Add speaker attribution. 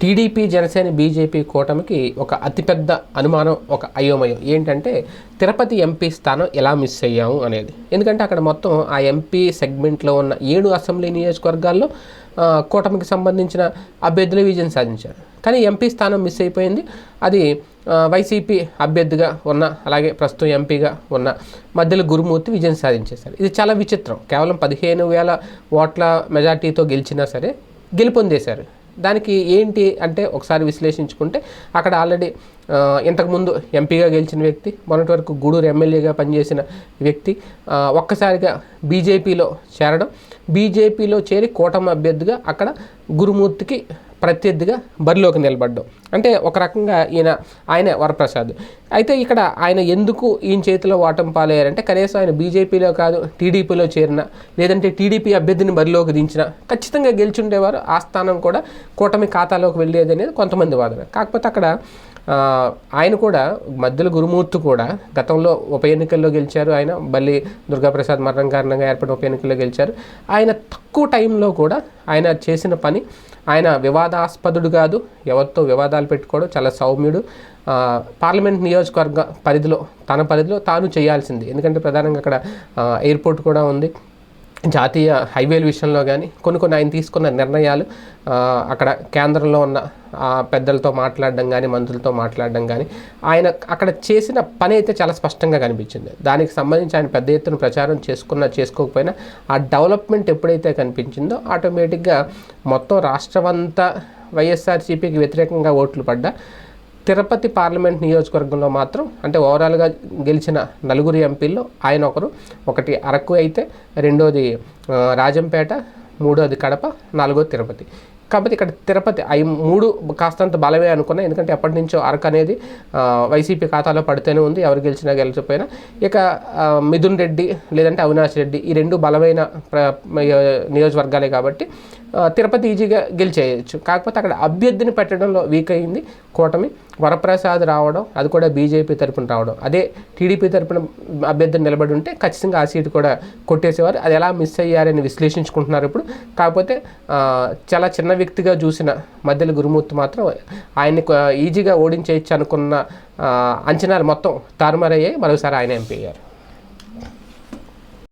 Speaker 1: TDP Janasena BJP కూటమికి ఒక అతిపెద్ద అనుమానం ఒక అయోమయం. ఏంటంటే తిరుపతి ఎంపీ స్థానం ఎలా మిస్ అయ్యాము అనేది. ఎందుకంటే అక్కడ మొత్తం ఆ ఎంపీ సెగ్మెంట్లో ఉన్న ఏడు అసెంబ్లీ నియోజకవర్గాల్లో కూటమికి సంబంధించిన అభ్యర్థులు విజయం సాధించారు. కానీ ఎంపీ స్థానం మిస్ అయిపోయింది. అది వైసీపీ అభ్యర్థిగా ఉన్న అలాగే ప్రస్తుతం ఎంపీగా ఉన్న మధ్యలో గురుమూర్తి విజయం సాధించేశారు. ఇది చాలా విచిత్రం. కేవలం పదిహేను వేల ఓట్ల మెజార్టీతో గెలిచినా సరే గెలుపొందేశారు. దానికి ఏంటి అంటే ఒకసారి విశ్లేషించుకుంటే అక్కడ ఆల్రెడీ ఇంతకుముందు ఎంపీగా గెలిచిన వ్యక్తి మొన్నటి వరకు గూడూరు ఎమ్మెల్యేగా పనిచేసిన వ్యక్తి ఒక్కసారిగా బీజేపీలో చేరడం. బీజేపీలో చేరి కూటమి అభ్యర్థిగా అక్కడ గురుమూర్తికి ప్రత్యర్థిగా బరిలోకి నిలబడ్డం. అంటే ఒక రకంగా ఈయన ఆయనే వరప్రసాద్. అయితే ఇక్కడ ఆయన ఎందుకు ఈయన చేతిలో ఓటమి పాలయ్యారంటే కనీసం ఆయన బీజేపీలో కాదు టీడీపీలో చేరిన లేదంటే టీడీపీ అభ్యర్థిని బరిలోకి దించిన ఖచ్చితంగా గెలిచుండేవారు. ఆ స్థానం కూడా కూటమి ఖాతాలోకి వెళ్ళేది అనేది కొంతమంది వాదన. కాకపోతే అక్కడ ఆయన కూడా మధ్యలో గురుమూర్తి కూడా గతంలో ఉప ఎన్నికల్లో గెలిచారు ఆయన. బల్లి దుర్గాప్రసాద్ మరణం కారణంగా ఏర్పడిన ఉప ఎన్నికల్లో గెలిచారు. ఆయన తక్కువ టైంలో కూడా ఆయన చేసిన పని ఆయన వివాదాస్పదుడు కాదు ఎవరితో వివాదాలు పెట్టుకోడు చాలా సౌమ్యుడు. పార్లమెంట్ నియోజకవర్గ పరిధిలో తన పరిధిలో తాను చేయాల్సింది. ఎందుకంటే ప్రధానంగా అక్కడ ఎయిర్పోర్ట్ కూడా ఉంది. జాతీయ హైవేల విషయంలో కానీ కొన్ని కొన్ని ఆయన తీసుకున్న నిర్ణయాలు అక్కడ కేంద్రంలో ఉన్న పెద్దలతో మాట్లాడడం కానీ మంత్రులతో మాట్లాడడం కానీ ఆయన అక్కడ చేసిన పని అయితే చాలా స్పష్టంగా కనిపించింది. దానికి సంబంధించి ఆయన పెద్ద ఎత్తున ప్రచారం చేసుకున్నా చేసుకోకపోయినా ఆ డెవలప్మెంట్ ఎప్పుడైతే కనిపించిందో ఆటోమేటిక్గా మొత్తం రాష్ట్రమంతా వైఎస్ఆర్సీపీకి వ్యతిరేకంగా ఓట్లు పడ్డా. తిరుపతి పార్లమెంట్ నియోజకవర్గంలో మాత్రం అంటే ఓవరాల్గా గెలిచిన నలుగురు ఎంపీల్లో ఆయన ఒకరు ఒకటి అరకు అయితే రెండోది రాజంపేట మూడోది కడప నాలుగోది తిరుపతి. కాబట్టి ఇక్కడ తిరుపతి అవి మూడు కాస్తంత బలమే అనుకున్నా ఎందుకంటే ఎప్పటి నుంచో అరకు అనేది వైసీపీ ఖాతాలో పడితేనే ఉంది ఎవరు గెలిచినా గెలిచిపోయినా ఇక మిథున్ రెడ్డి లేదంటే అవినాష్ రెడ్డి ఈ రెండు బలమైన నియోజకవర్గాలే కాబట్టి తిరుపతి ఈజీగా గెలిచేయచ్చు. కాకపోతే అక్కడ అభ్యర్థిని పెట్టడంలో వీక్ అయింది కూటమి. వరప్రసాద్ రావడం అది కూడా బీజేపీ తరపున రావడం. అదే టీడీపీ తరపున అభ్యర్థిని నిలబడి ఉంటే ఖచ్చితంగా ఆ సీటు కూడా కొట్టేసేవారు. అది ఎలా మిస్ అయ్యారని విశ్లేషించుకుంటున్నారు ఇప్పుడు. కాకపోతే చాలా చిన్న వ్యక్తిగా చూసిన మధ్యలో గురుమూర్తి మాత్రం ఆయన్ని ఈజీగా ఓడించేయచ్చు అనుకున్న అంచనాలు మొత్తం తారుమారయ్యాయి. మరోసారి ఆయన ఎంపీ అయ్యారు.